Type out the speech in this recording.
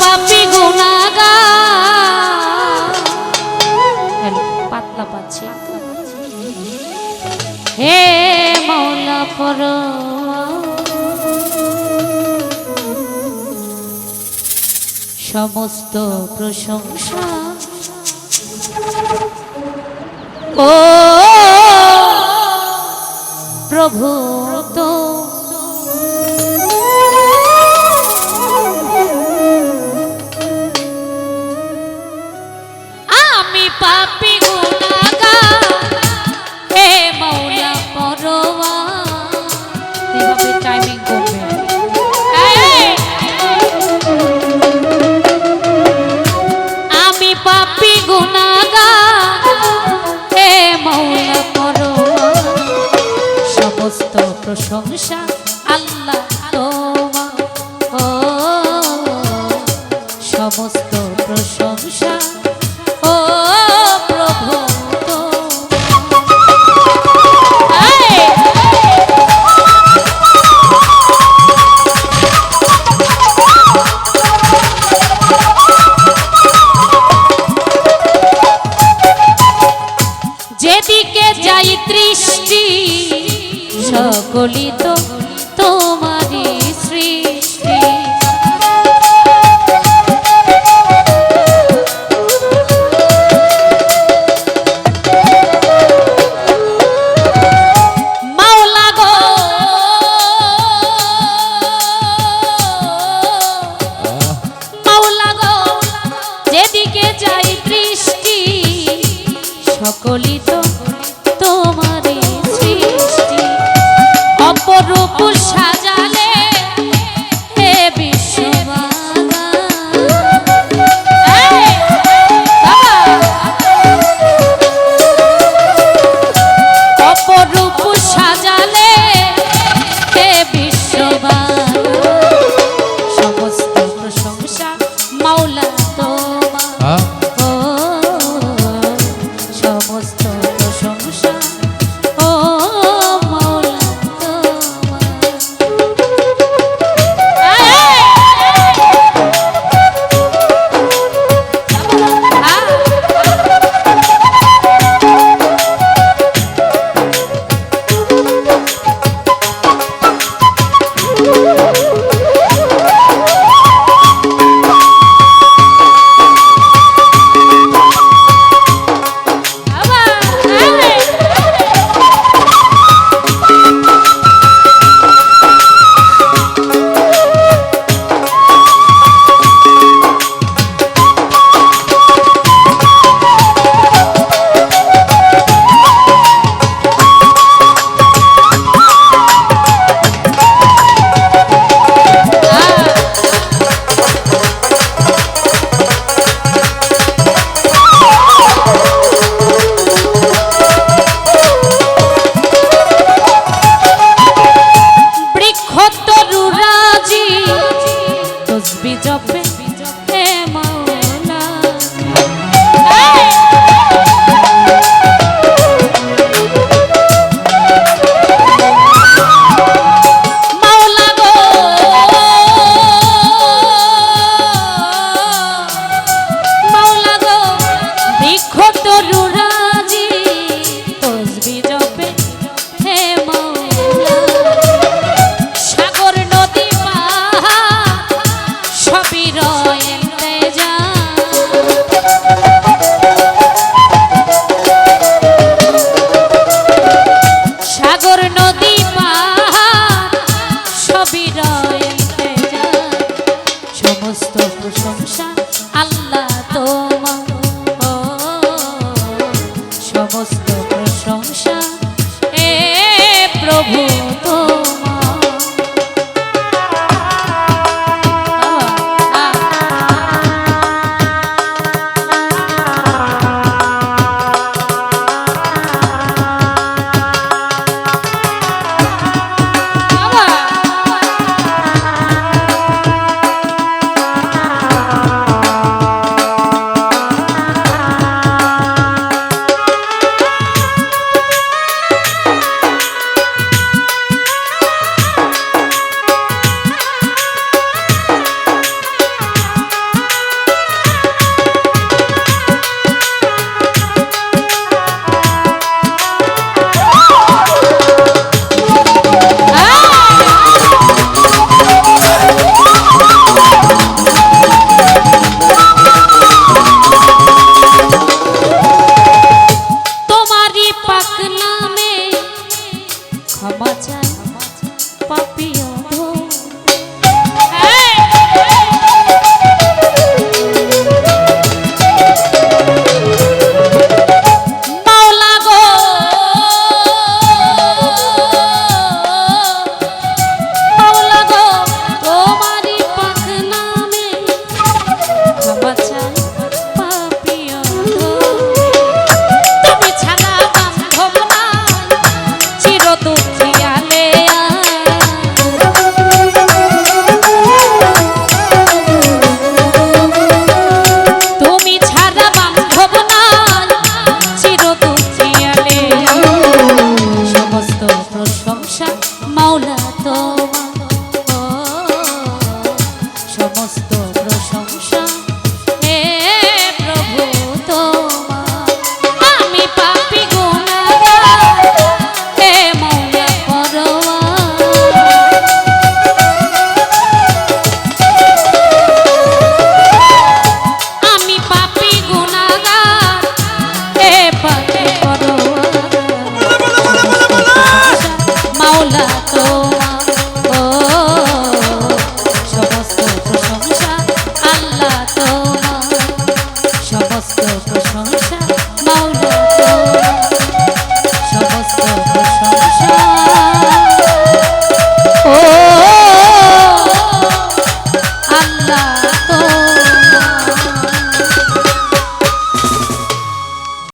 পাপি গুণাগা হ্যাঁ, পাতলা পাচ্ছি। হে মৌলা পর সমস্ত প্রশংসা। ও প্রভু তো ও সমস্ত প্রশংসা যেদিকে যাই দৃষ্টি সকলি poquito. Por job. love. সমস্ত প্রশংসা হে আমি পাপি গুণাগার হে মৌলা পরোয়া আমি পাপি গুণাগার হে পাপি পরোয়া মাওলা